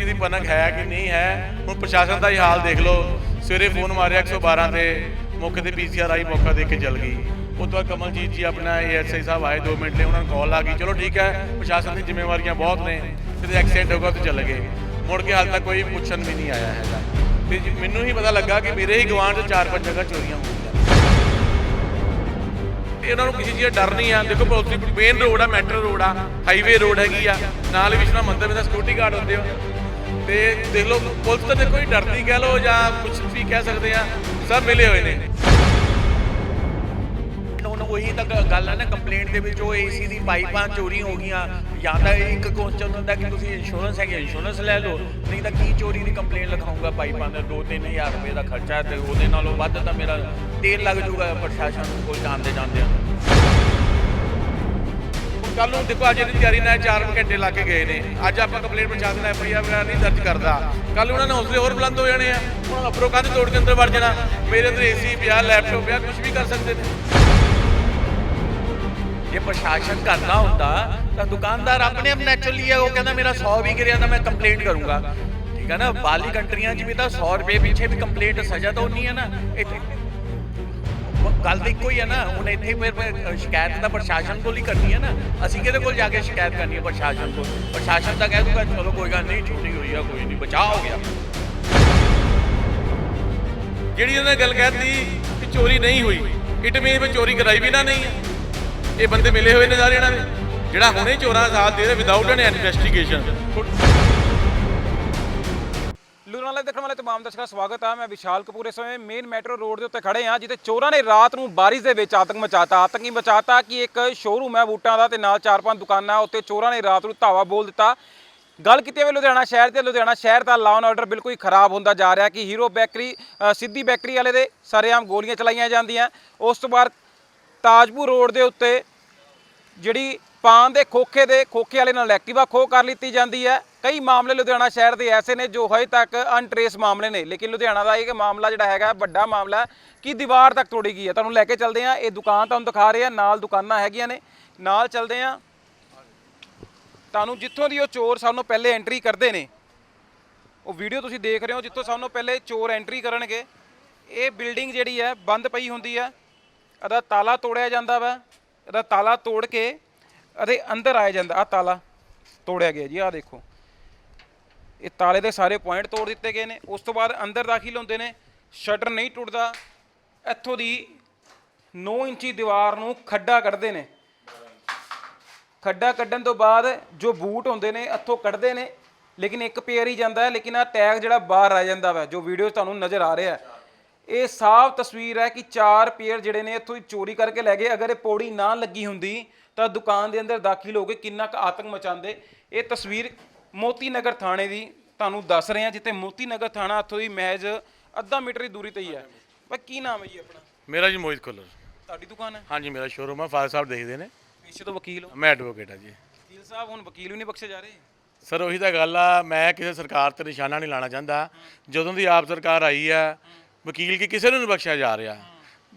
ਚੀਜ਼ ਦੀ ਪਨਕ ਹੈ ਕਿ ਨਹੀਂ ਹੈ, ਹੁਣ ਪ੍ਰਸ਼ਾਸਨ ਦਾ ਹੀ ਹਾਲ ਦੇਖ ਲਓ। ਸਵੇਰੇ ਫੋਨ ਮਾਰਿਆ 112 ਤੇ ਮੌਕੇ ਤੇ ਪੀਸੀਆਰ ਆਈ ਮੌਕਾ ਦੇਖ ਕੇ ਚੱਲ ਗਈ। ਉਹ ਤੋਂ ਕਮਲਜੀਤ ਜੀ ਆਪਣਾ ਏਐਸਆਈ ਸਾਹਿਬ ਆਏ 2 ਮਿੰਟ ਲਈ, ਉਹਨਾਂ ਨੂੰ ਕਾਲ ਆ ਗਈ। ਚਲੋ ਠੀਕ ਹੈ, ਪ੍ਰਸ਼ਾਸਨ ਦੀ ਜ਼ਿੰਮੇਵਾਰੀਆਂ ਬਹੁਤ ਨੇ, ਕਿਤੇ ਐਕਸੀਡੈਂਟ ਹੋਗਾ ਤਾਂ ਚੱਲ ਗਏ। ਮੁੜ ਕੇ ਹਾਲ ਤੱਕ ਕੋਈ ਪੁੱਛਣ ਵੀ ਨਹੀਂ ਆਇਆ ਹੈਗਾ। ਤੇ ਮੈਨੂੰ ਹੀ ਪਤਾ ਲੱਗਾ ਕਿ ਮੇਰੇ ਹੀ ਗਵਾਂਢ 'ਚ ਚਾਰ ਪੰਜ ਜਗ੍ਹਾ ਚੋਰੀਆਂ ਹੋ ਗਈਆਂ ਇਹਨਾਂ ਨੂੰ ਕਿਸੇ ਚੀਜ਼ ਦਾ ਡਰ ਨਹੀਂ ਆ। ਦੇਖੋ ਪੁਲਿਸ ਦੀ ਮੇਨ ਰੋਡ ਆ ਮੈਟਰੋ ਰੋਡ ਆ ਹਾਈਵੇ ਰੋਡ ਹੈਗੀ ਆ। ਨਾਲ ਹੀ ਵਿਸ਼ਨਾ ਮੰਦਰ ਵਿੱਚ ਸਿਕਿਉਰਿਟੀ ਗਾਰਡ ਹੁੰਦੇ ਹੋ ਤੇ ਦੇਖ ਲਓ, ਪੁਲਿਸ ਤਾਂ ਦੇਖੋ ਡਰਦੀ ਕਹਿ ਲਓ ਜਾਂ ਕੁਝ ਵੀ ਕਹਿ ਸਕਦੇ ਆ, ਸਭ ਮਿਲੇ ਹੋਏ ਨੇ। ਉਹੀ ਤਾਂ ਗੱਲ ਹੈ ਨਾ ਕੰਪਲੇਂਟ ਦੇ ਵਿੱਚ, ਉਹ ਏਸੀ ਦੀ ਪਾਈਪਾਂ ਚੋਰੀ ਹੋ ਗਈਆਂ। ਜਾਂ ਤਾਂ ਇੱਕ ਕੁਐਸਚਨ ਹੁੰਦਾ ਕਿ ਤੁਸੀਂ ਇੰਸ਼ੋਰੈਂਸ ਹੈਗੇ ਇੰਸ਼ੋਰੈਂਸ ਲੈ ਲਓ, ਨਹੀਂ ਤਾਂ ਕੀ ਚੋਰੀ ਦੀ ਕੰਪਲੇਂਟ ਲਿਖਾਉਂਗਾ ਪਾਈਪਾਂ ਦਾ? 2-3000 ਰੁਪਏ ਦਾ ਖਰਚਾ ਤੇ ਉਹਦੇ ਨਾਲੋਂ ਵੱਧ ਤਾਂ ਮੇਰਾ ਤੇਲ ਲੱਗ ਜਾਊਗਾ ਪ੍ਰਸ਼ਾਸਨ ਕੋਲ ਜਾਂਦੇ ਜਾਂਦੇ ਕੱਲ ਨੂੰ ਦੇਖੋ, ਅੱਜ ਇਹਦੀ ਤਿਆਰੀ ਨਾਲ 4 ਘੰਟੇ ਲਾ ਕੇ ਗਏ ਨੇ। ਅੱਜ ਆਪਾਂ ਕੰਪਲੇਂਟ ਪਹੁੰਚਾ ਦੇਣਾ ਐਫਆਈਆਰ ਵਗੈਰਾ ਨਹੀਂ ਦਰਜ ਕਰਦਾ। ਕੱਲ ਉਹਨਾਂ ਨੇ ਹੌਸਲੇ ਹੋਰ ਬੁਲੰਦ ਹੋ ਜਾਣੇ ਆ। ਉਹਨਾਂ ਉੱਪਰੋਂ ਕੰਧ ਤੋੜ ਕੇ ਅੰਦਰ ਵੜ ਜਾਣਾ। ਮੇਰੇ ਅੰਦਰ ਏਸੀ ਪਿਆ ਲੈਪਟਾਪ ਪਿਆ ਕੁਝ ਵੀ ਕਰ ਸਕਦੇ ਨੇ। ਜੇ ਪ੍ਰਸ਼ਾਸਨ ਕਰਦਾ ਹੁੰਦਾ, ਤਾਂ ਦੁਕਾਨਦਾਰ ਆਪਣੇ ਆਪ ਨੈਚੁਰਲੀ ਹੈ ਉਹ ਕਹਿੰਦਾ ਮੇਰਾ 100 ਵੀ ਗਿਰਿਆ ਤਾਂ ਮੈਂ ਕੰਪਲੇਂਟ ਕਰੂੰਗਾ। ਠੀਕ ਹੈ ਨਾ? ਬਾਹਰਲੀ ਕੰਟਰੀਆਂ 'ਚ ਵੀ ਤਾਂ 100 ਰੁਪਏ ਪਿੱਛੇ ਵੀ ਕੰਪਲੇਂਟ ਸਜ਼ਾ ਤਾਂ ਉਨੀ ਹੈ ਨਾ, ਇੱਥੇ। ਗੱਲ ਤਾਂ ਇੱਕੋ ਹੀ ਹੈ ਨਾ, ਹੁਣ ਇੱਥੇ ਫਿਰ ਫਿਰ ਸ਼ਿਕਾਇਤ ਤਾਂ ਪ੍ਰਸ਼ਾਸਨ ਕੋਲ ਹੀ ਕਰਨੀ ਹੈ ਨਾ। ਅਸੀਂ ਕਿਹਦੇ ਕੋਲ ਜਾ ਕੇ ਸ਼ਿਕਾਇਤ ਕਰਨੀ ਹੈ ਪ੍ਰਸ਼ਾਸਨ ਕੋਲ? ਪ੍ਰਸ਼ਾਸਨ ਤਾਂ ਕਹਿ ਦੂਗਾ, ਚਲੋ ਕੋਈ ਗੱਲ ਨਹੀਂ, ਛੁੱਟੀ ਹੋਈ ਆ, ਕੋਈ ਨਹੀਂ, ਬਚਾਅ ਹੋ ਗਿਆ। ਜਿਹੜੀ ਉਹਨਾਂ ਨੇ ਗੱਲ ਕਹਿਤੀ ਕਿ ਚੋਰੀ ਨਹੀਂ ਹੋਈ ਇਟ ਮੀਨ ਵੀ ਚੋਰੀ ਕਰਾਈ ਵੀ ਨਾ ਨਹੀਂ ਹੈ ਇਹ ਬੰਦੇ ਮਿਲੇ ਹੋਏ ਨੇ ਸਾਰੇ ਇਹਨਾਂ ਦੇ ਜਿਹੜਾ ਹੁਣੇ ਚੋਰਾਂ ਦਾ ਸਾਥ ਦੇ ਵਿਦਆਊਟ ਐਨ ਇਨਵੈਸਟੀਗੇਸ਼ਨ ਲਾਈਵ ਦੇਖਣ ਵਾਲੇ ਤਮਾਮ ਦਰਸ਼ਕਾਂ ਦਾ ਸਵਾਗਤ ਹੈ ਮੈਂ ਵਿਸ਼ਾਲ ਕਪੂਰ ਇਸ ਸਮੇਂ ਮੇਨ ਮੈਟਰੋ ਰੋਡ ਦੇ ਉੱਤੇ ਖੜੇ ਹਾਂ ਜਿੱਥੇ ਚੋਰਾਂ ਨੇ ਰਾਤ ਨੂੰ ਬਾਰਿਸ਼ ਦੇ ਵਿੱਚ ਆਤੰਕ ਮਚਾਤਾ। ਆਤੰਕ ਹੀ ਮਚਾਤਾ ਕਿ ਇੱਕ ਸ਼ੋਰੂਮ ਹੈ ਬੂਟਾਂ ਦਾ ਤੇ ਨਾਲ ਚਾਰ ਪੰਜ ਦੁਕਾਨਾਂ ਉੱਤੇ ਚੋਰਾਂ ਨੇ ਰਾਤ ਨੂੰ ਧਾਵਾ ਬੋਲ ਦਿੱਤਾ। ਗੱਲ ਕੀਤੀ ਹੋਵੇ ਲੁਧਿਆਣਾ ਸ਼ਹਿਰ ਤੇ ਲੁਧਿਆਣਾ ਸ਼ਹਿਰ ਦਾ ਲਾਅ ਆਰਡਰ ਬਿਲਕੁਲ ਹੀ ਖਰਾਬ ਹੁੰਦਾ ਜਾ ਰਿਹਾ ਕਿ ਹੀਰੋ ਬੈਕਰੀ ਸਿੱਧੀ ਬੈਕਰੀ ਵਾਲੇ ਦੇ ਸਰੇਆਮ ਗੋਲੀਆਂ ਚਲਾਈਆਂ ਜਾਂਦੀਆਂ। ਉਸ ਤੋਂ ਬਾਅਦ ਤਾਜਪੁਰ ਰੋਡ ਦੇ ਉੱਤੇ ਜਿਹੜੀ ਪਾਨ ਦੇ ਖੋਖੇ ਦੇ, ਖੋਖੇ ਵਾਲੇ ਨਾਲ ਐਕਟਿਵਾ ਖੋ ਕਰ ਲਿੱਤੀ ਜਾਂਦੀ ਹੈ। ਕਈ ਮਾਮਲੇ ਲੁਧਿਆਣਾ ਸ਼ਹਿਰ ਦੇ ਐਸੇ ਨੇ ਜੋ ਹਜੇ ਤੱਕ ਅਨਟ੍ਰੇਸ ਮਾਮਲੇ ਨੇ। ਲੇਕਿਨ ਲੁਧਿਆਣਾ ਦਾ ਇਹ ਮਾਮਲਾ ਜਿਹੜਾ ਹੈਗਾ, ਵੱਡਾ ਮਾਮਲਾ ਕਿ ਦੀਵਾਰ ਤੱਕ ਤੋੜੀ ਗਈ ਹੈ। ਤੁਹਾਨੂੰ ਲੈ ਕੇ ਚੱਲਦੇ ਆ ਇਹ ਦੁਕਾਨ ਤੁਹਾਨੂੰ ਦਿਖਾ ਰਹੇ ਆ ਨਾਲ ਦੁਕਾਨਾਂ ਹੈਗੀਆਂ ਨੇ। ਨਾਲ ਚੱਲਦੇ ਆ ਤੁਹਾਨੂੰ ਜਿੱਥੋਂ ਦੀ ਉਹ ਚੋਰ ਸਾਨੂੰ ਪਹਿਲੇ ਐਂਟਰੀ ਕਰਦੇ ਨੇ, ਉਹ ਵੀਡੀਓ ਤੁਸੀਂ ਦੇਖ ਰਹੇ ਹੋ, ਜਿੱਥੋਂ ਸਾਨੂੰ ਪਹਿਲੇ ਚੋਰ ਐਂਟਰੀ ਕਰਨਗੇ। ਇਹ ਬਿਲਡਿੰਗ ਜਿਹੜੀ ਹੈ, ਬੰਦ ਪਈ ਹੁੰਦੀ ਹੈ। ਇਹਦਾ ਤਾਲਾ ਤੋੜਿਆ ਜਾਂਦਾ ਵਾ। ਇਹਦਾ ਤਾਲਾ ਤੋੜ ਕੇ ਇਹਦੇ ਅੰਦਰ ਆਇਆ ਜਾਂਦਾ। ਆ ਤਾਲਾ ਤੋੜਿਆ ਗਿਆ ਜੀ ਆ ਦੇਖੋ। ਇਹ ਤਾਲੇ ਦੇ ਸਾਰੇ ਪੁਆਇੰਟ ਤੋੜ ਦਿੱਤੇ ਗਏ ਨੇ। ਉਸ ਤੋਂ ਬਾਅਦ ਅੰਦਰ ਦਾਖਲ ਹੁੰਦੇ ਨੇ। ਸ਼ਟਰ ਨਹੀਂ ਟੁੱਟਦਾ। ਇੱਥੋਂ ਦੀ 9 ਇੰਚੀ ਦੀਵਾਰ ਨੂੰ ਖੱਡਾ ਕੱਢਦੇ ਨੇ। ਖੱਡਾ ਕੱਢਣ ਤੋਂ ਬਾਅਦ ਜੋ ਬੂਟ ਹੁੰਦੇ ਨੇ, ਇੱਥੋਂ ਕੱਢਦੇ ਨੇ। ਲੇਕਿਨ ਇੱਕ ਪੇਅਰ ਹੀ ਜਾਂਦਾ ਹੈ। ਲੇਕਿਨ ਆ ਟੈਗ ਜਿਹੜਾ ਬਾਹਰ ਆ ਜਾਂਦਾ ਵਾ, ਜੋ ਵੀਡੀਓ ਤੁਹਾਨੂੰ ਨਜ਼ਰ ਆ ਰਿਹਾ ਇਹ ਸਾਫ਼ ਤਸਵੀਰ ਹੈ ਕਿ ਚਾਰ ਪੇਅਰ ਜਿਹੜੇ ਨੇ ਇੱਥੋਂ ਹੀ ਚੋਰੀ ਕਰਕੇ ਲੈ ਗਏ। ਅਗਰ ਇਹ ਪੌੜੀ ਨਾ ਲੱਗੀ ਹੁੰਦੀ ਤਾਂ ਦੁਕਾਨ ਦੇ ਅੰਦਰ ਦਾਖਲ ਹੋ ਕੇ ਕਿੰਨਾ ਕੁ ਆਤੰਕ ਮਚਾਉਂਦੇ। ਇਹ ਤਸਵੀਰ ਮੋਤੀ ਨਗਰ ਥਾਣੇ ਦੀ ਤੁਹਾਨੂੰ ਦੱਸ ਰਹੇ ਹਾਂ ਜਿੱਥੇ ਮੋਤੀ ਨਗਰ ਥਾਣਾ ਇੱਥੋਂ ਦੀ ਮਹਿਜ ਅੱਧਾ ਮੀਟਰ ਦੀ ਦੂਰੀ ਤੇ ਹੀ ਹੈ। ਬਈ ਕੀ ਨਾਮ ਹੈ ਜੀ ਆਪਣਾ? ਮੇਰਾ ਜੀ ਮੋਹਿਤ ਕੁੱਲਰ। ਤੁਹਾਡੀ ਦੁਕਾਨ ਹੈ? ਹਾਂਜੀ ਮੇਰਾ ਸ਼ੋਰੂਮ ਆ ਫਾਦਰ ਸਾਹਿਬ ਦੇਖਦੇ ਨੇ। ਪੇਸ਼ੇ ਤੋਂ ਵਕੀਲ ਹੋ? ਮੈਂ ਐਡਵੋਕੇਟ ਆ ਜੀ। ਵਕੀਲ ਸਾਹਿਬ ਹੁਣ ਵਕੀਲ ਵੀ ਨਹੀਂ ਬਖਸ਼ੇ ਜਾ ਰਹੇ? ਸਰ ਉਹੀ ਤਾਂ ਗੱਲ ਆ ਮੈਂ ਕਿਸੇ ਸਰਕਾਰ ਤੇ ਨਿਸ਼ਾਨਾ ਨਹੀਂ ਲਾਣਾ ਚਾਹੁੰਦਾ। ਜਦੋਂ ਦੀ ਆਪ ਸਰਕਾਰ ਆਈ ਆ ਵਕੀਲ ਕੀ ਕਿਸੇ ਨੂੰ ਨਹੀਂ ਬਖਸ਼ਿਆ ਜਾ ਰਿਹਾ?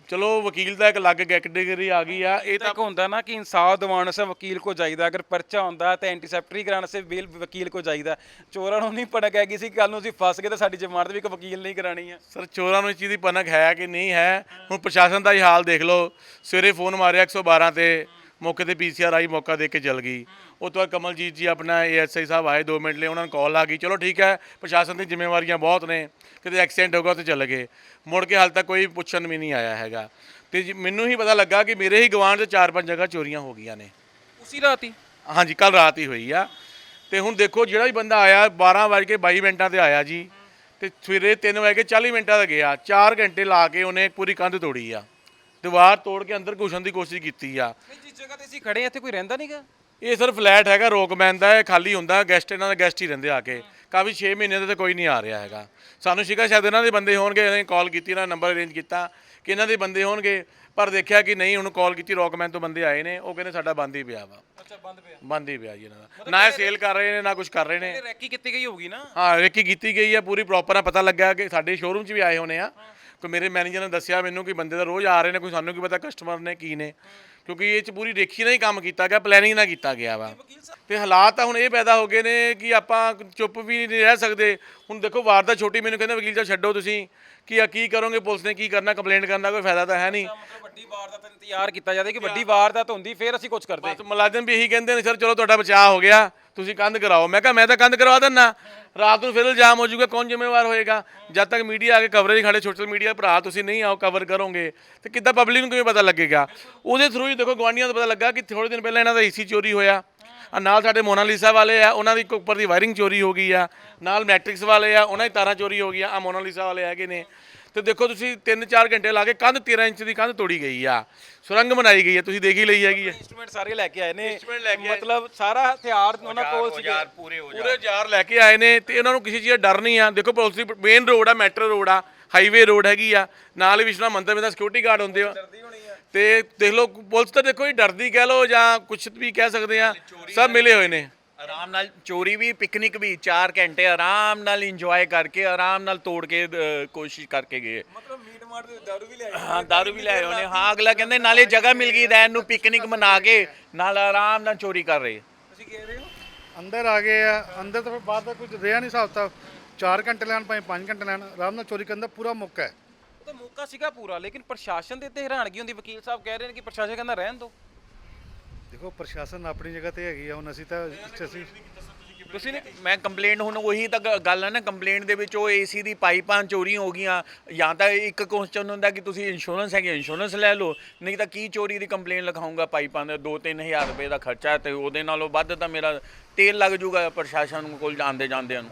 ਚਲੋ ਵਕੀਲ ਦਾ ਇੱਕ ਅਲੱਗ ਕੈਟੇਗਰੀ ਆ ਗਈ ਆ ਇਹ ਤਾਂ ਤੱਕ ਹੁੰਦਾ ਨਾ ਕਿ ਇਨਸਾਫ ਦਿਵਾਉਣ ਸੇ ਵਕੀਲ ਕੋ ਜਾਈਦਾ ਅਗਰ ਪਰਚਾ ਹੁੰਦਾ ਤਾਂ ਐਂਟੀਸੈਪਟਰੀ ਕਰਾਉਣ ਸੇ ਬੇਲ ਵਕੀਲ ਕੋ ਜਾਈਦਾ। ਚੋਰਾਂ ਨੂੰ ਨਹੀਂ ਪੜਕ ਹੈਗੀ ਸੀ ਕੱਲ ਨੂੰ ਅਸੀਂ ਫਸ ਗਏ ਤਾਂ ਸਾਡੀ ਜ਼ਮਾਨਤ ਵੀ ਇੱਕ ਵਕੀਲ ਨਹੀਂ ਕਰਾਣੀ ਹੈ ਸਰ ਚੋਰਾਂ ਨੂੰ ਇਸ ਚੀਜ਼ ਦੀ ਪਨਕ ਹੈ ਕਿ ਨਹੀਂ ਹੈ? ਹੁਣ ਪ੍ਰਸ਼ਾਸਨ ਦਾ ਹੀ ਹਾਲ ਦੇਖ ਲਓ। ਸਵੇਰੇ ਫੋਨ ਮਾਰਿਆ 112 ਤੇ। ਮੌਕੇ ਤੇ ਪੀਸੀਆਰ ਆਈ ਮੌਕਾ ਦੇਖ ਕੇ ਚੱਲ ਗਈ। ਉਹ ਤੋਂ ਬਾਅਦ ਕਮਲਜੀਤ ਜੀ ਆਪਣਾ ਏਐਸਆਈ ਸਾਹਿਬ ਆਏ 2 ਮਿੰਟ ਲਈ ਉਹਨਾਂ ਨੂੰ ਕਾਲ ਆ ਗਈ। ਚਲੋ ਠੀਕ ਹੈ ਪ੍ਰਸ਼ਾਸਨ ਦੀ ਜ਼ਿੰਮੇਵਾਰੀਆਂ ਬਹੁਤ ਨੇ ਕਿਤੇ ਐਕਸੀਡੈਂਟ ਹੋਗਾ ਤਾਂ ਚੱਲ ਗਏ। ਮੁੜ ਕੇ ਹਾਲ ਤੱਕ ਕੋਈ ਪੁੱਛਣ ਵੀ ਨਹੀਂ ਆਇਆ ਹੈਗਾ। ਤੇ ਮੈਨੂੰ ਹੀ ਪਤਾ ਲੱਗਾ ਕਿ ਮੇਰੇ ਹੀ ਗਵਾਂਢ 'ਚ ਚਾਰ ਪੰਜ ਜਗ੍ਹਾ ਚੋਰੀਆਂ ਹੋ ਗਈਆਂ ਨੇ। ਉਸੇ ਰਾਤ ਹੀ? ਹਾਂਜੀ ਕੱਲ ਰਾਤ ਹੀ ਹੋਈ ਆ। ਤੇ ਹੁਣ ਦੇਖੋ ਜਿਹੜਾ ਵੀ ਬੰਦਾ ਆਇਆ 12 ਵਜੇ ਕੇ 22 ਮਿੰਟਾਂ ਤੇ ਆਇਆ ਜੀ। ਤੇ ਸਵੇਰੇ 3 ਵਜੇ ਕੇ 40 ਮਿੰਟਾਂ ਦਾ ਗਿਆ। 4 ਘੰਟੇ ਲਾ ਕੇ ਉਹਨੇ ਪੂਰੀ ਕੰਧ ਤੋੜੀ ਆ। ਦੀਵਾਰ ਤੋੜ ਕੇ ਅੰਦਰ ਘੁਸਣ ਦੀ ਕੋਸ਼ਿਸ਼ ਕੀਤੀ ਆ। ਜਿਸ ਜਗ੍ਹਾ ਤੇ ਅਸੀਂ ਖੜੇ ਇੱਥੇ ਕੋਈ ਰਹਿੰਦਾ ਨਹੀਂਗਾ ਇਹ ਸਰ ਫਲੈਟ ਹੈਗਾ ਰੋਕਮੈਨ ਦਾ ਇਹ ਖਾਲੀ ਹੁੰਦਾ ਗੈਸਟ ਇਹਨਾਂ ਦੇ ਗੈਸਟ ਹੀ ਰਹਿੰਦੇ ਆ ਕੇ। ਕਾਫੀ 6 ਮਹੀਨੇ ਦੇ ਤੇ ਕੋਈ ਨਹੀਂ ਆ ਰਿਹਾ ਹੈਗਾ। ਸਾਨੂੰ ਸ਼ਿਕਾ ਸ਼ਾਇਦ ਇਹਨਾਂ ਦੇ ਬੰਦੇ ਹੋਣਗੇ ਅਸੀਂ ਕਾਲ ਕੀਤੀ ਇਹਨਾਂ ਨੰਬਰ ਅਰੇਂਜ ਕੀਤਾ ਕਿ ਇਹਨਾਂ ਦੇ ਬੰਦੇ ਹੋਣਗੇ ਪਰ ਦੇਖਿਆ ਕਿ ਨਹੀਂ ਹੁਣ ਕਾਲ ਕੀਤੀ ਰੋਕਮੈਨ ਤੋਂ ਬੰਦੇ ਆਏ ਨੇ ਉਹ ਕਹਿੰਦੇ ਸਾਡਾ ਬੰਦ ਹੀ ਪਿਆ ਵਾ। ਅੱਛਾ ਬੰਦ ਪਿਆ। ਬੰਦ ਹੀ ਪਿਆ ਜੀ ਇਹਨਾਂ ਦਾ। ਨਾ ਇਹ ਸੇਲ ਕਰ ਰਹੇ ਨੇ ਨਾ ਕੁਝ ਕਰ ਰਹੇ ਨੇ। ਰੈਕੀ ਕੀਤੀ ਗਈ ਹੋਊਗੀ ਨਾ। ਹਾਂ ਰੇਕੀ ਕੀਤੀ ਗਈ ਹੈ ਪੂਰੀ ਪ੍ਰੋਪਰ ਆ ਪਤਾ ਲੱਗਾ ਕਿ ਸਾਡੇ ਸ਼ੋਰੂਮ 'ਚ ਵੀ ਆਏ ਹੋਣੇ ਆ। ਕੋਈ ਮੇਰੇ ਮੈਨੇਜਰ ਨੇ ਦੱਸਿਆ ਮੈਨੂੰ ਕਿ ਬੰਦੇ ਤਾਂ ਰੋਜ਼ ਆ ਰਹੇ ਨੇ, ਕੋਈ ਸਾਨੂੰ ਕੀ ਪਤਾ ਕਸਟਮਰ ਨੇ, ਕੀ ਨੇ। ਕਿਉਂਕਿ ਇਹ ਚ ਪੂਰੀ ਰੇਖੀ ਨਾਲ ਹੀ ਕੰਮ ਕੀਤਾ ਗਿਆ ਪਲੈਨਿੰਗ ਨਾਲ ਕੀਤਾ ਗਿਆ ਵਾ। ਤੇ ਹਾਲਾਤ ਤਾਂ ਹੁਣ ਇਹ ਪੈਦਾ ਹੋ ਗਏ ਨੇ ਕਿ ਆਪਾਂ ਚੁੱਪ ਵੀ ਨਹੀਂ ਰਹਿ ਸਕਦੇ। ਹੁਣ ਦੇਖੋ ਵਾਰਦਾਤ ਛੋਟੀ ਮੈਨੂੰ ਕਹਿੰਦਾ ਵਕੀਲ ਸਾਹਿਬ ਛੱਡੋ ਤੁਸੀਂ। ਕੀ ਆ ਕੀ ਕਰੋਗੇ ਪੁਲਿਸ ਨੇ ਕੀ ਕਰਨਾ ਕੰਪਲੇਂਟ ਕਰਨ ਦਾ ਕੋਈ ਫਾਇਦਾ ਤਾਂ ਹੈ ਨਹੀਂ। ਮਤਲਬ ਵੱਡੀ ਵਾਰਦਾਤ ਇੰਤਜ਼ਾਰ ਕੀਤਾ ਜਾਵੇ ਕਿ ਵੱਡੀ ਵਾਰਦਾਤ ਹੁੰਦੀ ਫਿਰ ਅਸੀਂ ਕੁਝ ਕਰਦੇ। ਬਸ ਮੁਲਾਜ਼ਮ ਵੀ ਇਹੀ ਕਹਿੰਦੇ ਨੇ ਸਰ ਚਲੋ ਤੁਹਾਡਾ ਬਚਾਅ ਹੋ ਗਿਆ ਤੁਸੀਂ ਕੰਧ ਕਰਾਓ। ਮੈਂ ਕਿਹਾ ਮੈਂ ਤਾਂ ਕੰਧ ਕਰਵਾ ਦਿੰਨਾ ਰਾਤ ਨੂੰ ਫਿਰ ਇਲਜ਼ਾਮ ਹੋ ਜਾਊਗਾ ਕੌਣ ਜ਼ਿੰਮੇਵਾਰ ਹੋਏਗਾ? ਜਦ ਤੱਕ ਮੀਡੀਆ ਆ ਕੇ ਕਵਰੇਜ ਖੜੇ ਸੋਸ਼ਲ ਮੀਡੀਆ ਭਰਾ ਤੁਸੀਂ ਨਹੀਂ ਆਓ ਕਵਰ ਕਰੋਗੇ। ਤੇ ਕਿੱਦਾਂ ਪਬਲਿਕ ਨੂੰ ਕਿਵੇਂ ਪਤਾ ਲੱਗੇਗਾ? ਉਹਦੇ ਥਰੂ ਹੀ ਦੇਖੋ ਗਵਾਂਡੀਆਂ ਤੋਂ ਪਤਾ ਲੱਗਾ ਕਿ ਥੋੜੇ ਦਿਨ ਪਹਿਲਾਂ ਇਹਨਾਂ ਦਾ ਏਸੀ ਚੋਰੀ ਹੋਇਆ। ਆ ਨਾਲ ਸਾਡੇ ਮੋਨਾਲੀਸਾ ਵਾਲੇ ਆ ਉਹਨਾਂ ਦੀ ਉੱਪਰ ਦੀ ਵਾਇਰਿੰਗ ਚੋਰੀ ਹੋ ਗਈ ਆ। ਨਾਲ ਮੈਟ੍ਰਿਕਸ ਵਾਲੇ ਆ ਉਹਨਾਂ ਦੀ ਤਾਰਾਂ ਚੋਰੀ ਹੋ ਗਈਆਂ। ਆ ਮੋਨਾਲੀਸਾ ਵਾਲੇ ਹੈਗੇ ਨੇ। ਤੇ ਦੇਖੋ ਤੁਸੀਂ 3-4 ਘੰਟੇ ਲਾ ਕੇ ਕੰਧ 13 ਇੰਚ ਦੀ ਕੰਧ ਤੋੜੀ ਗਈ ਆ। ਸੁਰੰਗ ਬਣਾਈ ਗਈ ਹੈ ਤੁਸੀਂ ਦੇਖ ਹੀ ਲਈ ਹੈਗੀ ਹੈ ਇਨਸਟਰੂਮੈਂਟ ਸਾਰੇ ਲੈ ਕੇ ਆਏ ਨੇ। ਮਤਲਬ ਸਾਰਾ ਹਥਿਆਰ ਉਹਨਾਂ ਕੋਲ ਯਾਰ ਪੂਰੇ ਹੋ ਪੂਰੇ ਹਜ਼ਾਰ ਲੈ ਕੇ ਆਏ ਨੇ ਤੇ ਇਹਨਾਂ ਨੂੰ ਕਿਸੇ ਚੀਜ਼ ਦਾ ਡਰ ਨਹੀਂ ਆ। ਦੇਖੋ ਪੁਲਿਸ ਦੀ ਮੇਨ ਰੋਡ ਆ ਮੈਟਰੋ ਰੋਡ ਆ ਹਾਈਵੇ ਰੋਡ ਹੈਗੀ ਆ। ਨਾਲ ਹੀ ਵਿਸ਼ਨਾ ਮੰਦਰ ਵਿੱਚ ਸਿਕਿਉਰਿਟੀ ਗਾਰਡ ਹੁੰਦੇ ਆ। ਤੇ ਦੇਖ ਲਓ ਪੁਲਿਸ ਤਾਂ ਦੇਖੋ ਹੀ ਡਰਦੀ ਕਹਿ ਲਓ ਜਾਂ ਕੁਛ ਵੀ ਕਹਿ ਸਕਦੇ ਆ ਸਭ ਮਿਲੇ ਹੋਏ ਨੇ। ਆਰਾਮ ਨਾਲ ਚੋਰੀ ਵੀ ਪਿਕਨਿਕ ਵੀ 4 ਘੰਟੇ ਆਰਾਮ ਨਾਲ ਇੰਜੋਏ ਕਰਕੇ ਆਰਾਮ ਨਾਲ ਤੋੜ ਕੇ ਅ, ਕੋਸ਼ਿਸ਼ ਕਰਕੇ ਗਏ। ਮਤਲਬ ਮੀਟ ਮਾਰ ਦੇ ਦਾਰੂ ਵੀ ਲੈ ਹਾਂ ਦਾਰੂ ਵੀ ਲੈ ਆਏ ਉਹਨੇ। ਹਾਂ ਅਗਲਾ ਕਹਿੰਦੇ ਨਾਲੇ ਜਗ੍ਹਾ ਮਿਲ ਗਈ ਰਹਿਣ ਨੂੰ ਪਿਕਨਿਕ ਮਨਾ ਕੇ ਨਾਲ ਆਰਾਮ ਨਾਲ ਚੋਰੀ ਕਰ ਰਹੇ। ਤੁਸੀਂ ਕਹਿ ਰਹੇ ਹੋ? ਅੰਦਰ ਆ ਗਏ ਆ ਅੰਦਰ ਤਾਂ ਫਿਰ ਬਾਹਰ ਦਾ ਕੁਝ ਰਿਹਾ ਨਹੀਂ ਹਿਸਾਬ ਤਾਂ 4 ਘੰਟੇ ਲੈਣ ਭਾਵੇਂ 5 ਘੰਟੇ ਲੈਣ ਆਰਾਮ ਨਾਲ ਚੋਰੀ ਕਰਨ ਦਾ ਪੂਰਾ ਮੌਕਾ ਹੈ। ਉਹ ਤਾਂ ਮੌਕਾ ਸੀਗਾ ਪੂਰਾ ਲੇਕਿਨ ਪ੍ਰਸ਼ਾਸਨ ਦੇ ਤੇ ਹੈਰਾਨਗੀ ਹੁੰਦੀ ਵਕੀਲ ਸਾਹਿਬ ਕਹਿ ਰਹੇ ਨੇ ਕਿ ਪ੍ਰਸ਼ਾਸਨ ਕਹਿੰਦਾ ਰਹਿਣ ਦਿਓ। ਦੇਖੋ ਪ੍ਰਸ਼ਾਸਨ ਆਪਣੀ ਜਗ੍ਹਾ ਤੇ ਹੈਗੀ ਆ ਹੁਣ ਅਸੀਂ ਤਾਂ ਅਸੀਂ ਤੁਸੀਂ ਨੇ ਮੈਂ ਕੰਪਲੇਂਟ ਹੁਣ ਉਹੀ ਤਾਂ ਗ- ਗੱਲ ਹੈ ਨਾ ਕੰਪਲੇਂਟ ਦੇ ਵਿੱਚ ਉਹ ਏਸੀ ਦੀ ਪਾਈਪਾਂ ਚੋਰੀ ਹੋ ਗਈਆਂ। ਜਾਂ ਤਾਂ ਇੱਕ ਕੁਐਸਚਨ ਹੁੰਦਾ ਕਿ ਤੁਸੀਂ ਇੰਸ਼ੋਰੈਂਸ ਹੈਗੇ ਇੰਸ਼ੋਰੈਂਸ ਲੈ ਲਓ। ਨਹੀਂ ਤਾਂ ਕੀ ਚੋਰੀ ਦੀ ਕੰਪਲੇਂਟ ਲਿਖਾਉਂਗਾ ਪਾਈਪਾਂ ਦੇ? 2-3000 ਰੁਪਏ ਦਾ ਖਰਚਾ ਹੈ ਤੇ ਉਹਦੇ ਨਾਲੋਂ ਵੱਧ ਤਾਂ ਮੇਰਾ ਤੇਲ ਲੱਗ ਜਾਊਗਾ ਪ੍ਰਸ਼ਾਸਨ ਕੋਲ ਜਾਂਦੇ ਜਾਂਦਿਆਂ ਨੂੰ।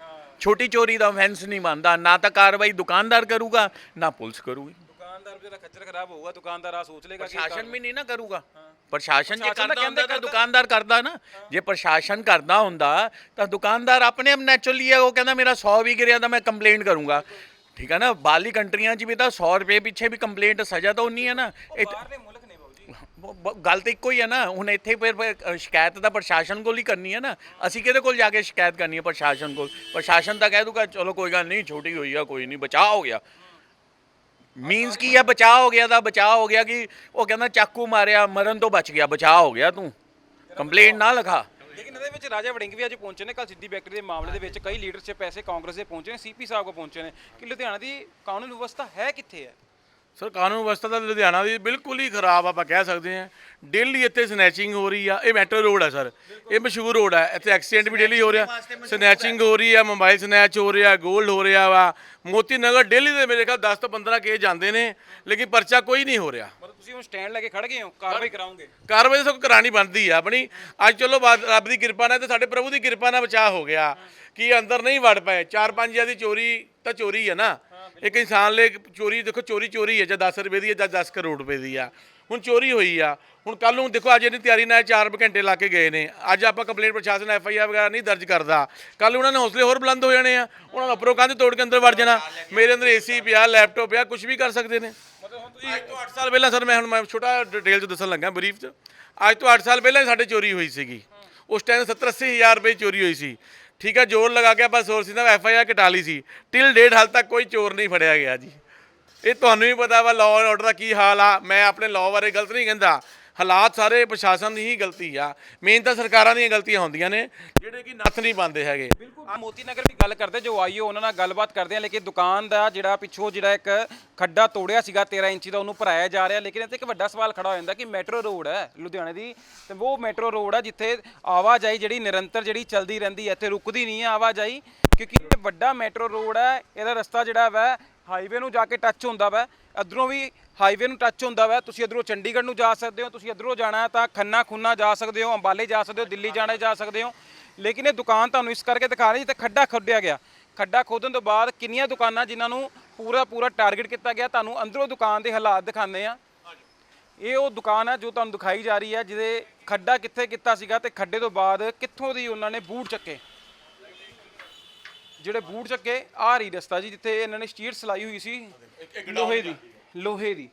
ਛੋਟੀ ਚੋਰੀ ਦਾ ਆਫੈਂਸ ਨਹੀਂ ਬਣਦਾ ਨਾ ਤਾਂ ਕਾਰਵਾਈ ਦੁਕਾਨਦਾਰ ਕਰੂਗਾ ਨਾ ਪੁਲਿਸ ਕਰੂਗੀ। ਦੁਕਾਨਦਾਰ ਜਿਹੜਾ ਖੱਜਲ ਖਰਾਬ ਹੋਊਗਾ ਦੁਕਾਨਦਾਰ ਆ ਸੋਚ ਲੇਗਾ ਕਿ ਪ੍ਰਸ਼ਾਸਨ ਵੀ ਨਹੀਂ ਨਾ ਕਰੂਗਾ। ਪ੍ਰਸ਼ਾਸਨ ਜੇ ਕਰਦਾ ਹੁੰਦਾ ਕਹਿੰਦੇ ਤਾਂ ਦੁਕਾਨਦਾਰ ਕਰਦਾ ਨਾ। ਜੇ ਪ੍ਰਸ਼ਾਸਨ ਕਰਦਾ ਹੁੰਦਾ ਤਾਂ ਦੁਕਾਨਦਾਰ ਆਪਣੇ ਆਪ ਨੈਚੁਰਲੀ ਹੈ ਉਹ ਕਹਿੰਦਾ ਮੇਰਾ 100 ਵੀ ਗਿਰਿਆ ਤਾਂ ਮੈਂ ਕੰਪਲੇਂਟ ਕਰੂੰਗਾ। ਠੀਕ ਹੈ ਨਾ? ਬਾਹਰਲੀ ਕੰਟਰੀਆਂ 'ਚ ਵੀ ਤਾਂ 100 ਰੁਪਏ ਪਿੱਛੇ ਵੀ ਕੰਪਲੇਂਟ ਸਜ਼ਾ ਤਾਂ ਉਨੀ ਹੈ ਨਾ। ਇੱਥੇ ਬਾਹਰਲੇ ਮੁਲਕ ਨੇ ਬਾਊ ਜੀ ਬ- ਬ- ਗੱਲ ਤਾਂ ਇੱਕੋ ਹੀ ਹੈ ਨਾ ਹੁਣ ਇੱਥੇ ਫਿਰ ਫਿਰ, ਸ਼ਿਕਾਇਤ ਤਾਂ ਪ੍ਰਸ਼ਾਸਨ ਕੋਲ ਹੀ ਕਰਨੀ ਹੈ ਨਾ। ਅਸੀਂ ਕਿਹਦੇ ਕੋਲ ਜਾ ਕੇ ਸ਼ਿਕਾਇਤ ਕਰਨੀ ਹੈ ਪ੍ਰਸ਼ਾਸਨ ਕੋਲ? ਪ੍ਰਸ਼ਾਸਨ ਤਾਂ ਕਹਿ ਦੂਗਾ ਚਲੋ ਕੋਈ ਗੱਲ ਨਹੀਂ ਛੋਟੀ ਹੋਈ ਆ ਕੋਈ ਨਹੀਂ ਬਚਾਅ ਹੋ ਗਿਆ। ਮੀਨਸ ਕੀ ਆ ਬਚਾਅ ਹੋ ਗਿਆ ਦਾ? ਬਚਾਅ ਹੋ ਗਿਆ ਕਿ ਉਹ ਕਹਿੰਦਾ ਚਾਕੂ ਮਾਰਿਆ ਮਰਨ ਤੋਂ ਬਚ ਗਿਆ ਬਚਾਅ ਹੋ ਗਿਆ ਤੂੰ। ਕੰਪਲੇਂਟ ਨਾ ਲਿਖਾ। ਲੇਕਿਨ ਇਹਦੇ ਵਿੱਚ ਰਾਜਾ ਵੜਿੰਗ ਵੀ ਅੱਜ ਪਹੁੰਚੇ ਨੇ ਕੱਲ ਸਿੱਧੀ ਬੈਕਟਰੀ ਦੇ ਮਾਮਲੇ ਦੇ ਵਿੱਚ। ਕਈ ਲੀਡਰਸ਼ਿਪ ਐਸੇ ਕਾਂਗਰਸ ਦੇ ਪਹੁੰਚੇ ਨੇ ਸੀਪੀ ਸਾਹਿਬ ਕੋ ਪਹੁੰਚੇ ਨੇ ਕਿ ਲੁਧਿਆਣਾ ਦੀ ਕਾਨੂੰਨ ਵਿਵਸਥਾ ਹੈ ਕਿੱਥੇ ਹੈ? ਸਰ ਕਾਨੂੰਨ ਵਿਵਸਥਾ ਤਾਂ ਲੁਧਿਆਣਾ ਦੀ ਬਿਲਕੁਲ ਹੀ ਖਰਾਬ ਆਪਾਂ ਕਹਿ ਸਕਦੇ ਹਾਂ। ਡੇਲੀ ਇੱਥੇ ਸਨੈਚਿੰਗ ਹੋ ਰਹੀ ਆ। ਇਹ ਮੈਟਰੋ ਰੋਡ ਆ ਸਰ। ਇਹ ਮਸ਼ਹੂਰ ਰੋਡ ਆ। ਇੱਥੇ ਐਕਸੀਡੈਂਟ ਵੀ ਡੇਲੀ ਹੋ ਰਿਹਾ। ਸਨੈਚਿੰਗ ਹੋ ਰਹੀ ਆ ਮੋਬਾਈਲ ਸਨੈਚ ਹੋ ਰਿਹਾ 골ਡ ਹੋ ਰਿਹਾ ਵਾ। ਮੋਤੀ ਨਗਰ ਡੇਲੀ ਦੇ ਮੇਰੇ ਖਿਆਲ 10 ਤੋਂ 15 ਕੇਸ ਜਾਂਦੇ ਨੇ ਲੇਕਿਨ ਪਰਚਾ ਕੋਈ ਨਹੀਂ ਹੋ ਰਿਹਾ। ਮਤਲਬ ਤੁਸੀਂ ਹੁਣ ਸਟੈਂਡ ਲੈ ਕੇ ਖੜ ਗਏ ਹੋ? ਕਾਰਵਾਈ ਕਰਾਉਂਗੇ? ਕਾਰਵਾਈ ਤਾਂ ਸਭ ਕਰਾਣੀ ਬਣਦੀ ਆ। ਆਪਣੀ ਅੱਜ ਚਲੋ ਰੱਬ ਦੀ ਕਿਰਪਾ ਨਾਲ ਤੇ ਸਾਡੇ ਪ੍ਰਭੂ ਦੀ ਕਿਰਪਾ ਨਾਲ ਬਚਾਅ ਹੋ ਗਿਆ। ਕਿ ਅੰਦਰ ਨਹੀਂ ਵੜ ਪਏ। ਚਾਰ ਪੰਜ ਹਜ਼ਾਰ ਦੀ ਚੋਰੀ ਤਾਂ ਚੋਰੀ ਹੈ ਨਾ। ਇੱਕ ਇਨਸਾਨ ਲਈ ਚੋਰੀ, ਦੇਖੋ ਚੋਰੀ ਚੋਰੀ ਹੈ, ਜਾਂ 10 ਰੁਪਏ ਦੀ ਹੈ, ਜਾਂ 10 ਕਰੋੜ ਰੁਪਏ ਦੀ ਆ। ਹੁਣ ਚੋਰੀ ਹੋਈ ਆ। ਹੁਣ ਕੱਲ ਨੂੰ ਦੇਖੋ, ਅੱਜ ਇਹਦੀ ਤਿਆਰੀ ਨਾਲ 4 ਘੰਟੇ ਲਾ ਕੇ ਗਏ ਨੇ। ਅੱਜ ਆਪਾਂ ਕੰਪਲੇਂਟ ਪ੍ਰਸ਼ਾਸਨ ਐਫ ਆਈ ਆਰ ਵਗੈਰਾ ਨਹੀਂ ਦਰਜ ਕਰਦਾ। ਕੱਲ ਉਹਨਾਂ ਨੇ ਹੌਸਲੇ ਹੋਰ ਬੁਲੰਦ ਹੋ ਜਾਣੇ ਆ। ਉਹਨਾਂ ਨੂੰ ਉੱਪਰੋਂ ਕੰਧ ਤੋੜ ਕੇ ਅੰਦਰ ਵੜ ਜਾਣਾ। ਮੇਰੇ ਅੰਦਰ ਏਸੀ ਪਿਆ ਲੈਪਟਾਪ ਪਿਆ ਕੁਝ ਵੀ ਕਰ ਸਕਦੇ ਨੇ। ਮਤਲਬ ਹੁਣ ਤੁਸੀਂ ਅੱਜ ਤੋਂ 8 ਸਾਲ ਪਹਿਲਾਂ, ਸਰ, ਮੈਂ ਹੁਣ ਮੈਂ ਛੋਟਾ ਡਿਟੇਲ ਚ ਦੱਸਣ ਲੱਗਾ ਬਰੀਫ ਚ। ਅੱਜ ਤੋਂ 8 ਸਾਲ ਪਹਿਲਾਂ ਹੀ ਸਾਡੇ ਚੋਰੀ ਹੋਈ ਸੀਗੀ। ਉਸ ਟਾਈਮ 70 80 ਹਜ਼ਾਰ ਰੁਪਏ ਦੀ ਚੋਰੀ ਹੋਈ ਸੀ। ਠੀਕ ਹੈ ਜ਼ੋਰ ਲਗਾ ਕੇ ਆਪਾਂ ਸੋਰਸ ਦਾ ਐਫ ਆਈ ਆਰ ਕਟਾ ਲਈ ਸੀ। ਟਿਲ ਡੇਟ ਹਾਲ ਤੱਕ ਕੋਈ ਚੋਰ ਨਹੀਂ ਫੜਿਆ ਗਿਆ ਜੀ। ਇਹ ਤੁਹਾਨੂੰ ਵੀ ਪਤਾ ਵਾ ਲਾਅ ਐਂਡ ਆਰਡਰ ਦਾ ਕੀ ਹਾਲ ਆ। ਮੈਂ ਆਪਣੇ ਲਾਅ ਬਾਰੇ ਗਲਤ ਨਹੀਂ ਕਹਿੰਦਾ। ਹਾਲਾਤ ਸਾਰੇ ਪ੍ਰਸ਼ਾਸਨ ਦੀ ਹੀ ਗਲਤੀ ਆ। ਮੇਨ ਤਾਂ ਸਰਕਾਰਾਂ ਦੀਆਂ ਗਲਤੀਆਂ ਹੁੰਦੀਆਂ ਨੇ, ਜਿਹੜੇ ਕਿ ਨੱਥ ਨਹੀਂ ਪਾਉਂਦੇ ਹੈਗੇ। ਬਿਲਕੁਲ। ਮੋਤੀ ਨਗਰ ਦੀ ਗੱਲ ਕਰਦੇ, ਜੋ ਆਈਓ, ਉਹਨਾਂ ਨਾਲ ਗੱਲਬਾਤ ਕਰਦੇ ਆ, ਲੇਕਿਨ ਦੁਕਾਨ ਦਾ ਜਿਹੜਾ ਪਿੱਛੋਂ ਜਿਹੜਾ ਇੱਕ ਖੱਡਾ ਤੋੜਿਆ ਸੀਗਾ 13 ਇੰਚੀ ਦਾ, ਉਹਨੂੰ ਭਰਾਇਆ ਜਾ ਰਿਹਾ। ਲੇਕਿਨ ਇੱਥੇ ਇੱਕ ਵੱਡਾ ਸਵਾਲ ਖੜਾ ਹੋ ਜਾਂਦਾ ਕਿ ਮੈਟਰੋ ਰੋਡ ਹੈ ਲੁਧਿਆਣੇ ਦੀ, ਤੇ ਉਹ ਮੈਟਰੋ ਰੋਡ ਹੈ ਜਿੱਥੇ ਆਵਾਜਾਈ ਜਿਹੜੀ ਨਿਰੰਤਰ ਜਿਹੜੀ ਚੱਲਦੀ ਰਹਿੰਦੀ ਹੈ, ਇੱਥੇ ਰੁਕਦੀ ਨਹੀਂ ਹੈ ਆਵਾਜਾਈ, ਕਿਉਂਕਿ ਇਹ ਵੱਡਾ ਮੈਟਰੋ ਰੋਡ ਹੈ, ਇਹਦਾ ਰਸਤਾ ਜਿਹੜਾ ਵਾ, ਹਾਈਵੇ ਨੂੰ ਜਾ ਕੇ ਟੱਚ ਹੁੰਦਾ ਵਾ। ਅਧਰੋਂ ਵੀ ਹਾਈਵੇ ਨੂੰ ਟੱਚ ਹੁੰਦਾ ਵਾ, ਤੁਸੀਂ ਅਧਰੋਂ ਚੰਡੀਗੜ੍ਹ ਨੂੰ ਜਾ ਸਕਦੇ ਹੋ, ਤੁਸੀਂ ਅਧਰੋਂ ਜਾਣਾ ਤਾਂ ਖੰਨਾ ਖੁੰਨਾ ਜਾ ਸਕਦੇ ਹੋ, ਅੰਬਾਲੇ ਜਾ ਸਕਦੇ ਹੋ, ਦਿੱਲੀ ਜਾਣਾ ਜਾ ਸਕਦੇ ਹੋ। ਲੇਕਿਨ ਇਹ ਦੁਕਾਨ ਤੁਹਾਨੂੰ ਇਸ ਕਰਕੇ ਦਿਖਾ ਰਹੇ ਜਿੱਥੇ ਖੱਡਾ ਖੋਦਿਆ ਗਿਆ। ਖੱਡਾ ਖੋਦਣ ਤੋਂ ਬਾਅਦ ਕਿੰਨੀਆਂ ਦੁਕਾਨਾਂ ਜਿਨ੍ਹਾਂ ਨੂੰ ਪੂਰਾ ਪੂਰਾ ਟਾਰਗੇਟ ਕੀਤਾ ਗਿਆ, ਤੁਹਾਨੂੰ ਅੰਦਰੋਂ ਦੁਕਾਨ ਦੇ ਹਾਲਾਤ ਦਿਖਾਉਂਦੇ ਆ ਇਹ ਉਹ ਦੁਕਾਨ ਹੈ ਜੋ ਤੁਹਾਨੂੰ ਦਿਖਾਈ ਜਾ ਰਹੀ ਹੈ, ਜਿਹਦੇ ਖੱਡਾ ਕਿੱਥੇ ਕੀਤਾ ਸੀਗਾ ਤੇ ਖੱਡੇ ਤੋਂ ਬਾਅਦ ਕਿੱਥੋਂ ਦੀ ਉਹਨਾਂ ਨੇ ਬੂਟ ਚੱਕੇ। ਜਿਹੜੇ ਬੂਟ ਚੱਕੇ ਆਹ ਰਹੀ ਰਸਤਾ ਜੀ ਜਿੱਥੇ ਇਹਨਾਂ ਨੇ ਸਟੀਰ ਸਲਾਈ ਹੋਈ ਸੀ। ਲੋਹੇ ਦੀ। ਲੋਹੇ ਦੀ।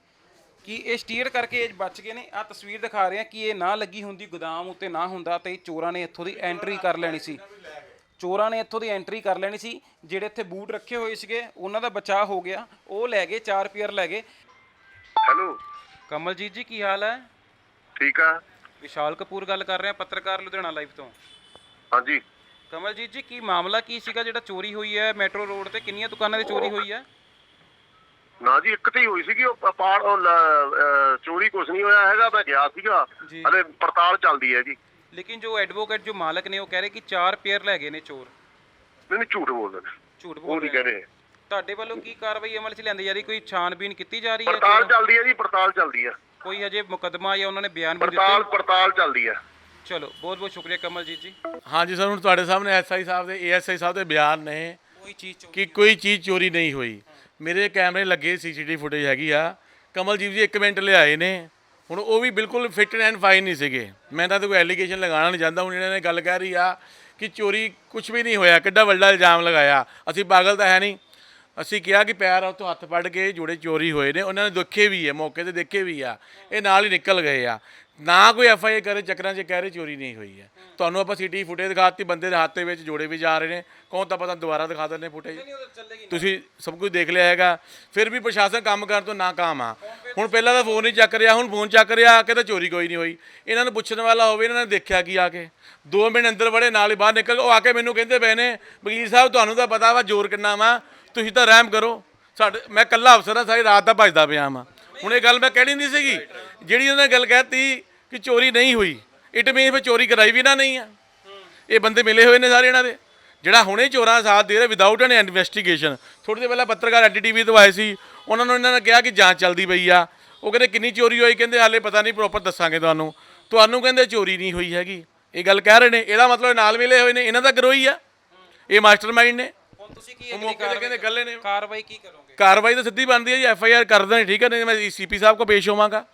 ਕਿ ਇਹ ਸਟੀਰ ਕਰਕੇ ਇਹ ਬਚ ਗਏ ਨੇ। ਆ ਤਸਵੀਰ ਦਿਖਾ ਰਹੇ ਆ ਕਿ ਇਹ ਨਾ ਲੱਗੀ ਹੁੰਦੀ ਗੋਦਾਮ ਉੱਤੇ ਨਾ ਹੁੰਦਾ ਤੇ ਚੋਰਾਂ ਨੇ ਇੱਥੋਂ ਦੀ ਐਂਟਰੀ ਕਰ ਲੈਣੀ ਸੀ। ਚੋਰਾਂ ਨੇ ਇੱਥੋਂ ਦੀ ਐਂਟਰੀ ਕਰ ਲੈਣੀ ਸੀ ਜਿਹੜੇ ਇੱਥੇ ਬੂਟ ਰੱਖੇ ਹੋਏ ਸੀਗੇ ਉਹਨਾਂ ਦਾ ਬਚਾਅ ਹੋ ਗਿਆ। ਉਹ ਲੈ ਗਏ 4 ਪੀਅਰ ਲੈ ਗਏ। ਹੈਲੋ। ਕਮਲਜੀਤ ਜੀ ਕੀ ਹਾਲ ਹੈ? ਠੀਕ ਆ। ਵਿਸ਼ਾਲ ਕਪੂਰ ਗੱਲ ਕਰ ਰਹੇ ਆ ਪੱਤਰਕਾਰ ਲੁਧਿਆਣਾ ਲਾਈਵ ਤੋਂ। ਹਾਂਜੀ। ਕਮਲਜੀਤ ਜੀ ਕੀ ਮਾਮਲਾ ਕੀ ਸੀਗਾ ਜਿਹੜਾ ਚੋਰੀ ਹੋਈ ਹੈ ਮੈਟਰੋ ਰੋਡ ਤੇ? ਕਿੰਨੀਆਂ ਦੁਕਾਨਾਂ ਦੀ ਚੋਰੀ ਹੋਈ ਹੈ? ਨਾ ਜੀ ਇੱਕ ਤੇ ਹੀ ਹੋਈ ਸੀਗੀ ਉਹ ਪਾੜ ਚੋਰੀ ਕੁਛ ਨਹੀਂ ਹੋਇਆ ਹੈਗਾ ਮੈਂ ਗਿਆ ਸੀਗਾ। ਜੀ। ਹਲੇ ਪੜਤਾਲ ਚੱਲਦੀ ਹੈ ਜੀ। ਲੇਕਿਨ ਜੋ ਐਡਵੋਕੇਟ ਜੋ ਮਾਲਕ ਨੇ ਉਹ ਕਹਿ ਰਹੇ ਕਿ 4 ਪੇਅਰ ਲੈ ਗਏ ਨੇ ਚੋਰ। ਨਹੀਂ ਨਹੀਂ ਝੂਠ ਬੋਲਦੇ ਨੇ। ਝੂਠ ਉਹ ਬੋਲ ਨਹੀਂ ਰਹੇ ਕਹਿ ਆ। ਰਹੇ। ਤੁਹਾਡੇ ਵੱਲੋਂ ਕੀ ਕਾਰਵਾਈ ਅਮਲ 'ਚ ਲਿਆਂਦੀ ਜਾ ਰਹੀ? ਕੋਈ ਛਾਣਬੀਨ ਕੀਤੀ ਜਾ ਰਹੀ ਹੈ ਪੜਤਾਲ ਚੋਰਾਂ- ਚੱਲਦੀ ਹੈ ਜੀ ਪੜਤਾਲ ਚੱਲਦੀ ਹੈ। ਕੋਈ ਅਜੇ ਮੁਕੱਦਮਾ ਜਾਂ ਉਹਨਾਂ ਨੇ ਬਿਆਨ ਵੀ ਪੜਤਾਲ ਦਿੱਤੇ ਪੜਤਾਲ ਚੱਲਦੀ ਹੈ। ਚਲੋ ਬਹੁਤ ਬਹੁਤ ਸ਼ੁਕਰੀਆ ਕਮਲਜੀਤ ਜੀ। ਹਾਂਜੀ ਸਰ ਹੁਣ ਤੁਹਾਡੇ ਸਾਹਮਣੇ ਐਸਆਈ ਸਾਹਿਬ ਦੇ ਏਐਸਆਈ ਸਾਹਿਬ ਦੇ ਬਿਆਨ ਨੇ ਕੋਈ ਚੀਜ਼ ਕਿ ਕੋਈ ਚੀਜ਼ ਚੋਰੀ ਨਹੀਂ ਹੋਈ। ਮੇਰੇ ਕੈਮਰੇ ਲੱਗੇ ਸੀਸੀਟੀਵੀ ਫੁਟੇਜ ਹੈਗੀ ਆ। ਕਮਲਜੀਤ ਜੀ 1 ਮਿੰਟ ਲਿਆਏ ਨੇ। ਹੁਣ ਉਹ ਵੀ ਬਿਲਕੁਲ ਫਿਟ ਐਂਡ ਫਾਈਨ ਨਹੀਂ ਸੀਗੇ। ਮੈਂ ਤਾਂ ਕੋਈ ਐਲੀਗੇਸ਼ਨ ਲਗਾਉਣਾ ਨਹੀਂ ਚਾਹੁੰਦਾ। ਹੁਣ ਇਹਨਾਂ ਨੇ ਗੱਲ ਕਹਿ ਰਹੀ ਆ ਕਿ ਚੋਰੀ ਕੁਝ ਵੀ ਨਹੀਂ ਹੋਇਆ। ਕਿੱਡਾ ਵੱਡਾ ਇਲਜ਼ਾਮ ਲਗਾਇਆ। ਅਸੀਂ ਪਾਗਲ ਤਾਂ ਹੈ ਨਹੀਂ। ਅਸੀਂ ਕਿਹਾ ਕਿ ਪੈਰ ਉੱਥੋਂ ਹੱਥ ਫੜ ਕੇ ਜੋੜੇ ਚੋਰੀ ਹੋਏ ਨੇ। ਉਹਨਾਂ ਨੇ ਦੇਖੇ ਵੀ ਹੈ ਮੌਕੇ ਤੇ ਦੇਖੇ ਵੀ ਆ। ਇਹ ਨਾਲ ਹੀ ਨਿਕਲ ਗਏ ਆ। ਨਾ ਕੋਈ ਐਫ ਆਈ ਆਰ ਕਰੇ ਚੱਕਰਾਂ 'ਚ ਕਹਿ ਰਹੇ ਚੋਰੀ ਨਹੀਂ ਹੋਈ ਹੈ। ਤੁਹਾਨੂੰ ਆਪਾਂ ਸੀਟੀ ਫੁਟੇਜ ਦਿਖਾਤੀ ਬੰਦੇ ਦੇ ਹੱਥ ਦੇ ਵਿੱਚ ਜੋੜੇ ਵੀ ਜਾ ਰਹੇ ਨੇ। ਕੌਣ ਤਾਂ ਪਤਾ ਦੁਬਾਰਾ ਦਿਖਾ ਦਿੰਦੇ ਫੁਟੇਜ ਤੁਸੀਂ ਸਭ ਕੁਝ ਦੇਖ ਲਿਆ ਹੈਗਾ। ਫਿਰ ਵੀ ਪ੍ਰਸ਼ਾਸਨ ਕੰਮ ਕਰਨ ਤੋਂ ਨਾਕਾਮ ਆ। ਹੁਣ ਪਹਿਲਾਂ ਤਾਂ ਫੋਨ ਨਹੀਂ ਚੱਕ ਰਿਹਾ ਹੁਣ ਫੋਨ ਚੱਕ ਰਿਹਾ ਕਹਿੰਦਾ ਚੋਰੀ ਕੋਈ ਨਹੀਂ ਹੋਈ। ਇਹਨਾਂ ਨੂੰ ਪੁੱਛਣ ਵਾਲਾ ਹੋਵੇ ਇਹਨਾਂ ਨੇ ਦੇਖਿਆ ਕੀ ਆ ਕੇ। 2 ਮਿੰਟ ਅੰਦਰ ਵੜੇ ਨਾਲ ਹੀ ਬਾਹਰ ਨਿਕਲ। ਉਹ ਆ ਕੇ ਮੈਨੂੰ ਕਹਿੰਦੇ ਪਏ ਨੇ ਵਕੀਲ ਸਾਹਿਬ ਤੁਹਾਨੂੰ ਤਾਂ ਪਤਾ ਵਾ ਜ਼ੋਰ ਕਿੰਨਾ ਵਾ। ਤੁਸੀਂ ਤਾਂ ਰਹਿਮ ਕਰੋ। ਸਾਡੇ ਮੈਂ ਕੱਲਾ ਅਫਸਰ ਆ ਸਾਰੀ ਰਾਤ ਦਾ ਭਜਦਾ ਪਿਆ ਵਾਂ। ਹੁਣ ਇਹ ਗੱਲ ਮੈਂ ਕਹਿਣੀ ਨਹੀਂ ਸੀਗੀ। ਜਿਹੜੀ ਉਹਨਾਂ ਨੇ ਗੱਲ ਕਹਿਤੀ ਕਿ ਚੋਰੀ ਨਹੀਂ ਹੋਈ। ਇਟ ਮੀਨ ਫਿਰ ਚੋਰੀ ਕਰਾਈ ਵੀ ਨਾ ਨਹੀਂ ਆ। ਇਹ ਬੰਦੇ ਮਿਲੇ ਹੋਏ ਨੇ ਸਾਰੇ ਇਹਨਾਂ ਦੇ। ਜਿਹੜਾ ਹੁਣੇ ਚੋਰਾਂ ਸਾਥ ਦੇ ਰਿਹਾ ਵਿਦਆਊਟ ਐਨ ਇਨਵੈਸਟੀਗੇਸ਼ਨ ਥੋੜੀ ਦੇਰ ਪਹਿਲਾਂ ਪੱਤਰਕਾਰ ਐਨਡੀਟੀਵੀ ਤੋਂ ਆਏ ਸੀ। ਉਹਨਾਂ ਨੂੰ ਇਹਨਾਂ ਨੇ ਕਿਹਾ ਕਿ ਜਾਂਚ ਚੱਲਦੀ ਪਈ ਆ। ਉਹ ਕਹਿੰਦੇ ਕਿੰਨੀ ਚੋਰੀ ਹੋਈ? ਕਹਿੰਦੇ ਹਾਲੇ ਪਤਾ ਨਹੀਂ ਪ੍ਰੋਪਰ ਦੱਸਾਂਗੇ ਤੁਹਾਨੂੰ। ਤੁਹਾਨੂੰ ਕਹਿੰਦੇ ਚੋਰੀ ਨਹੀਂ ਹੋਈ ਹੈਗੀ। ਇਹ ਗੱਲ ਕਹਿ ਰਹੇ ਨੇ। ਇਹਦਾ ਮਤਲਬ ਨਾਲ ਮਿਲੇ ਹੋਏ ਨੇ। ਇਹਨਾਂ ਦਾ ਗਰੋਹੀ ਆ। ਇਹ ਮਾਸਟਰਮਾਈਂਡ ਨੇ। ਹੁਣ ਤੁਸੀਂ ਕੀ ਕਹਿੰਦੇ ਗੱਲੇ ਨੇ। ਕਾਰਵਾਈ ਕੀ ਕਰੋਗੇ? ਕਾਰਵਾਈ ਤਾਂ ਸਿੱਧੀ ਬਣਦੀ ਹੈ ਜੀ। ਐਫ ਆਈ ਆਰ ਕਰ ਦੇਣੀ ਠੀਕ ਹੈ ਨਹੀਂ ਮੈਂ ਸੀਪੀ ਸਾਹਿਬ ਕੋ ਪੇਸ਼ ਹੋਵਾਂਗਾ।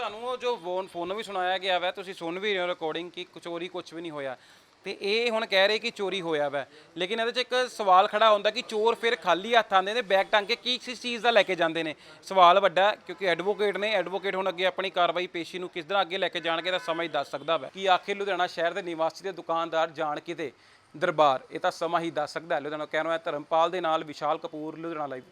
ਤੁਹਾਨੂੰ ਉਹ ਜੋ ਫੋਨ ਫੋਨ ਵੀ ਸੁਣਾਇਆ ਗਿਆ ਵਾ, ਤੁਸੀਂ ਸੁਣ ਵੀ ਰਹੇ ਹੋ ਰਿਕਾਰਡਿੰਗ ਕਿ ਚੋਰੀ ਕੁਝ ਵੀ ਨਹੀਂ ਹੋਇਆ। ਤੇ ਇਹ ਹੁਣ ਕਹਿ ਰਹੇ ਕਿ ਚੋਰੀ ਹੋਇਆ ਵੈ। ਲੇਕਿਨ ਇਹਦੇ 'ਚ ਇੱਕ ਸਵਾਲ ਖੜਾ ਹੁੰਦਾ ਕਿ ਚੋਰ ਫਿਰ ਖਾਲੀ ਹੱਥ ਆਉਂਦੇ ਨੇ ਬੈਗ ਟੰਗ ਕੇ ਕੀ ਕਿਸ ਚੀਜ਼ ਦਾ ਲੈ ਕੇ ਜਾਂਦੇ ਨੇ? ਸਵਾਲ ਵੱਡਾ, ਕਿਉਂਕਿ ਐਡਵੋਕੇਟ ਨੇ ਐਡਵੋਕੇਟ ਹੁਣ ਅੱਗੇ ਆਪਣੀ ਕਾਰਵਾਈ ਪੇਸ਼ੀ ਨੂੰ ਕਿਸ ਤਰ੍ਹਾਂ ਅੱਗੇ ਲੈ ਕੇ ਜਾਣਗੇ ਤਾਂ ਸਮਾਂ ਹੀ ਦੱਸ ਸਕਦਾ ਵਾ। ਕਿ ਆਖਿਰ ਲੁਧਿਆਣਾ ਸ਼ਹਿਰ ਦੇ ਨਿਵਾਸੀ ਤੇ ਦੁਕਾਨਦਾਰ ਜਾਣ ਕਿਤੇ ਦਰਬਾਰ? ਇਹ ਤਾਂ ਸਮਾਂ ਹੀ ਦੱਸ ਸਕਦਾ ਹੈ। ਲੁਧਿਆਣਾ ਕਹਿਣਾ ਹੈ ਧਰਮਪਾਲ ਦੇ ਨਾਲ ਵਿਸ਼ਾਲ ਕਪੂਰ, ਲੁਧਿਆਣਾ ਲਾਈਵ